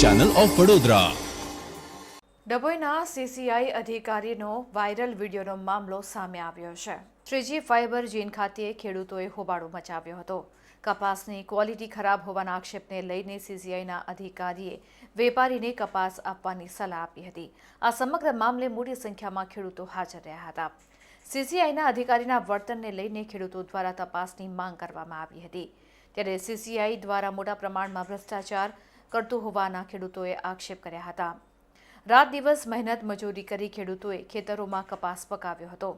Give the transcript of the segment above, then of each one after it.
Channel of Vadodara ડભોઈના CCI અધિકારીનો viral વિડીયોનો મામલો સામે આવ્યો છે. ત્રીજી ફાઇબર જીન ખાતે ખેડૂતોએ હોબાળો મચાવ્યો હતો. કપાસની ક્વોલિટી ખરાબ હોવાના આક્ષેપને લઈને સીસીઆઈના અધિકારીએ વેપારીને કપાસ આપવાની સલાહ આપી હતી. આ સમગ્ર મામલે મોટી સંખ્યામાં ખેડૂતો હાજર રહ્યા હતા. સીસીઆઈના અધિકારીના વર્તનને લઈને ખેડૂતો દ્વારા તપાસની માંગ કરવામાં આવી હતી. ત્યારે સીસીઆઈ દ્વારા મોટા પ્રમાણમાં ભ્રષ્ટાચાર કરતું હોવાના ખેડૂતોએ આક્ષેપ કર્યા હતા. રાત દિવસ મહેનત મજૂરી કરી ખેડૂતોએ ખેતરોમાં કપાસ પકાવ્યો હતો.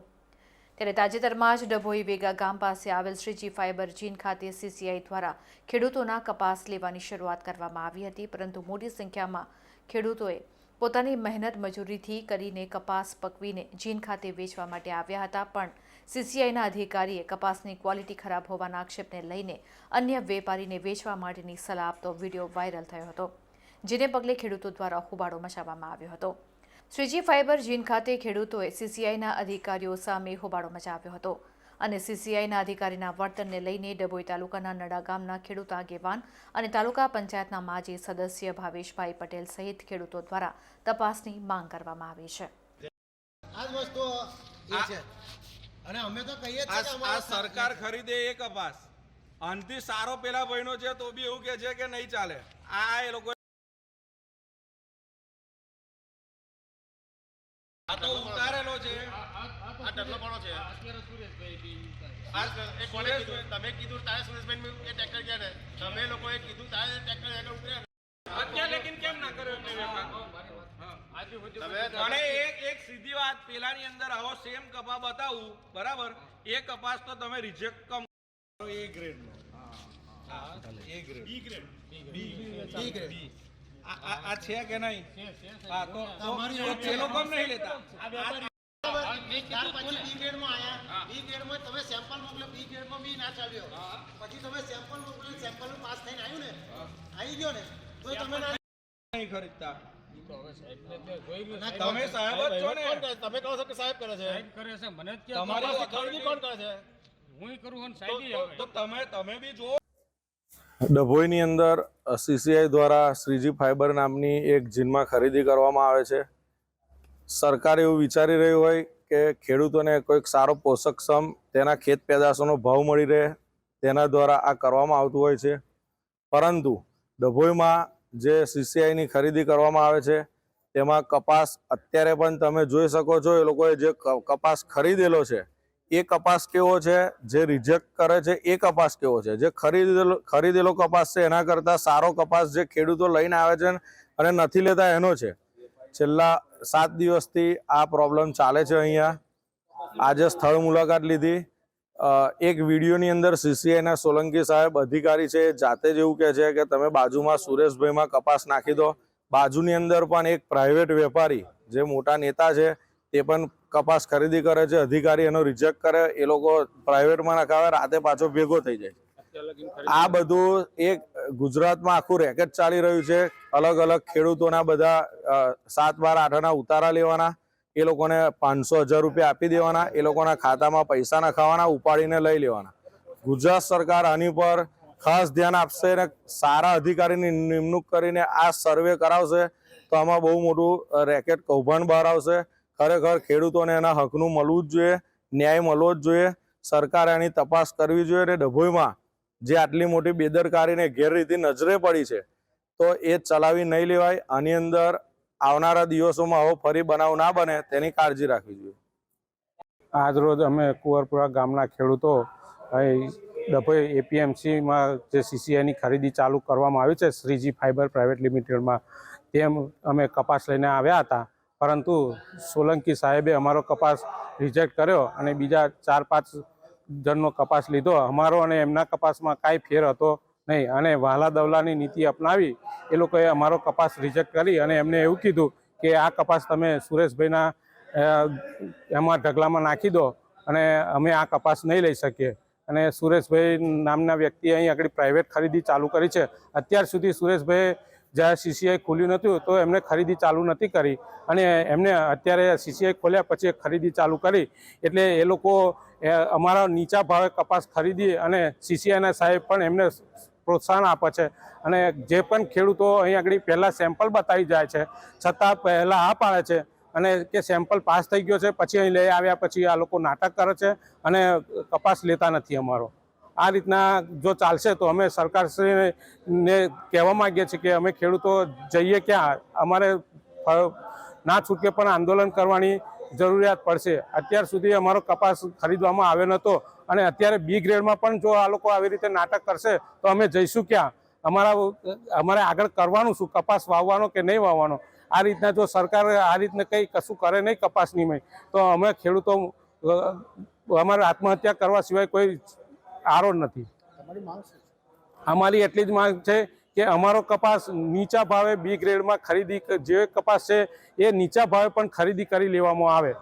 ત્યારે તાજેતરમાં જ ડભોઈ વેગા ગામ પાસે આવેલ શ્રીજી ફાઇબર જીન ખાતે સીસીઆઈ દ્વારા ખેડૂતોના કપાસ લેવાની શરૂઆત કરવામાં આવી હતી, પરંતુ મોટી સંખ્યામાં ખેડૂતોએ પોતાની મહેનત મજૂરીથી કરીને કપાસ પકવીને જીન ખાતે વેચવા માટે આવ્યા હતા, પણ સીસીઆઈના અધિકારીએ કપાસની ક્વોલિટી ખરાબ હોવાના આક્ષેપને લઈને અન્ય વેપારીને વેચવા માટેની સલાહ આપતો વીડિયો વાયરલ થયો હતો, જેને પગલે ખેડૂતો દ્વારા હોબાળો મચાવવામાં આવ્યો હતો. શ્રીજી ફાઇબર જીન ખાતે ખેડૂતોએ સીસીઆઈના અધિકારીઓ સામે હોબાળો મચાવ્યો હતો. અને સીસીઆઈના અધિકારીના વર્તનને લઈને ડભોઈ તાલુકાના નડા ગામના ખેડૂત આગેવાન અને તાલુકા પંચાયતના માજી સદસ્ય ભાવેશભાઈ પટેલ સહિત ખેડૂતો દ્વારા તપાસની માંગ કરવામાં આવી છે. આ વસ્તુ એ છે. અને અમે તો કહીએ છીએ આ સરકાર ખરીદે એ કપાસ. અંતિ સારો પેલા ભાઈનો છે તો બી એવું કે છે કે નહીં ચાલે. આ એ લોકો આ તો ઉતારેલો છે. આ કોનો છે? એ કોને કીધું? તમે કીધું તારે સુરેશભાઈ એ ટ્રેક્ટર ગયા ને. તમે લોકોએ કીધું તારે ટ્રેક્ટર આગળ ઉતર્યા અત્યારે લેકિન કેમ ના કર્યો એમને વેપાર? હા. તમે એક એક સીધી વાત પેલાની અંદર આવો સેમ કપા બતાવું બરાબર? એ કપાસ તો તમે રિજેક્ટ કમ કરો A grade no. A grade B grade B grade આ છે કે નહીં? હા તો નહીં લેતા. ત્યાર પછી બી ગ્રેડમાં આયા. બી ગ્રેડમાં તમે સેમ્પલ મોકલ્યો બી ગ્રેડમાં બી ના ચાલ્યો. પછી તમે સેમ્પલ મોકલ્યો સેમ્પલ પાસ થઈને આવ્યું ને? આવી ગયો ને? તો તમે નહીં ખરીદતા. તમે સાહેબ જ છો ને. તમે કહો છો કે સાહેબ કરે છે? કરે છે મને જ તમારી કપાસની કોણ કરે છે? હું કરું અને તો- તો- તો તમે તમે બી જો ડભોઈની અંદર સીસીઆઈ દ્વારા શ્રીજી ફાઇબર નામની એક જીનમાં ખરીદી કરવામાં આવે છે. સરકાર એવું વિચારી રહ્યું હોય કે ખેડૂતોને કોઈક સારો પોષકક્ષમ તેના ખેત પેદાશોનો ભાવ મળી રહે, તેના દ્વારા આ કરવામાં આવતું હોય છે. પરંતુ ડભોઈમાં જે સીસીઆઈની ખરીદી કરવામાં આવે છે, તેમાં કપાસ અત્યારે પણ તમે જોઈ શકો છો, એ લોકોએ જે કપાસ ખરીદેલો છે, એ કપાસ કેવો છે, જે રિજેક્ટ કરે છે, એ કપાસ કેવો છે? જે ખરીદેલો ખરીદેલો કપાસ છે, એના કરતાં સારો કપાસ જે ખેડૂતો લઈને આવે છે અને નથી લેતા, એનો છે. છેલ્લા સાત દિવસથી આ પ્રોબ્લેમ ચાલે છે અહીંયા. આજે સ્થળ મુલાકાત લીધી. એક વિડીયોની અંદર સીસીઆઈના સોલંકી સાહેબ અધિકારી છે, જાતે જ એવું કહે છે કે તમે બાજુમાં સુરેશભાઈમાં કપાસ નાખી દો. બાજુની અંદર પણ એક પ્રાઇવેટ વેપારી જે મોટા નેતા છે, તે પણ કપાસ ખરીદી કરે છે. અધિકારી એનો રિજેક્ટ કરે, એ લોકો પ્રાઇવેટમાં નખાવે, રાતે પાછો ભેગો થઈ જાય. આ બધું એક ગુજરાતમાં આખું રેકેટ ચાલી રહ્યું છે. અલગ અલગ ખેડૂતોના બધા સાત બાર આઠના ઉતારા લેવાના. એ લોકોને પાંચસો હજાર રૂપિયા આપી દેવાના. એ લોકોના ખાતામાં પૈસા નખાવાના ઉપાડીને લઈ લેવાના. ગુજરાત સરકાર આની પર ખાસ ધ્યાન આપશે અને સારા અધિકારીની નિમણૂક કરીને આ સર્વે કરાવશે તો આમાં બહુ મોટું રેકેટ કૌભાંડ બહાર આવશે. ખરેખર ખેડૂતોને એના હકનું મળવું જ જોઈએ, ન્યાય મળવો જ જોઈએ. સરકારે આની તપાસ કરવી જોઈએ અને ડભોઈમાં જે આટલી મોટી બેદરકારીને ગેરરીતિ નજરે પડી છે, તો એ ચલાવી નહીં લેવાય. આની અંદર આવનારા દિવસોમાં આવો ફરી બનાવ ના બને તેની કાળજી રાખવી જોઈએ. આજરોજ અમે કુંવરપુરા ગામના ખેડૂતો ડભોઈ એપીએમસીમાં જે સીસીઆઈની ખરીદી ચાલુ કરવામાં આવી છે, શ્રીજી ફાઇબર પ્રાઇવેટ લિમિટેડમાં. તેમ અમે કપાસ લઈને આવ્યા હતા, પરંતુ સોલંકી સાહેબે અમારો કપાસ રિજેક્ટ કર્યો અને બીજા ચાર પાંચ જણનો કપાસ લીધો. અમારો અને એમના કપાસમાં કાંઈ ફેર હતો નહીં. અને વહાલા દવલાની નીતિ અપનાવી, એ લોકોએ અમારો કપાસ રિજેક્ટ કરી અને એમને એવું કીધું કે આ કપાસ તમે સુરેશભાઈના એમાં ઢગલામાં નાખી દો અને અમે આ કપાસ નહીં લઈ શકીએ. અને સુરેશભાઈ નામના વ્યક્તિએ અહીં આગળ પ્રાઇવેટ ખરીદી ચાલુ કરી છે. અત્યાર સુધી સુરેશભાઈ જ્યારે સીસીઆઈ ખોલ્યું નહોતું, તો એમને ખરીદી ચાલુ નથી કરી. અને એમને અત્યારે સીસીઆઈ ખોલ્યા પછી ખરીદી ચાલુ કરી. એટલે એ લોકો એ અમારા નીચા ભાવે કપાસ ખરીદી અને સીસીઆઈના સાહેબ પણ એમને પ્રોત્સાહન આપે છે. અને જે પણ ખેડૂતો અહીં આગળ પહેલાં સેમ્પલ બતાવી જાય છે, છતાં પહેલાં આ પાડે છે અને કે સેમ્પલ પાસ થઈ ગયો છે, પછી અહીં લઈ આવ્યા, પછી આ લોકો નાટક કરે છે અને કપાસ લેતા નથી અમારો. આ રીતના જો ચાલશે તો અમે સરકારશ્રીને કહેવા માંગીએ છીએ કે અમે ખેડૂતો જઈએ ક્યાં? અમારે ના છૂટકે પણ આંદોલન કરવાની જરૂરિયાત પડશે. અત્યાર સુધી અમારો કપાસ ખરીદવામાં આવ્યો નહોતો અને અત્યારે બી ગ્રેડમાં પણ જો આ લોકો આવી રીતે નાટક કરશે તો અમે જઈશું ક્યાં? અમારા અમારે આગળ કરવાનું શું? કપાસ વાવવાનો કે નહીં વાવવાનો? આ રીતના જો સરકાર આ રીતના કંઈ કશું કરે નહીં કપાસની મેં તો અમે ખેડૂતો અમારે આત્મહત્યા કરવા સિવાય કોઈ આરો નથી. અમારી એટલી જ માંગ છે કે અમારો કપાસ નીચા ભાવે બી ગ્રેડમાં ખરીદી જે કપાસ છે એ નીચા ભાવે પણ ખરીદી કરી લેવામાં આવે.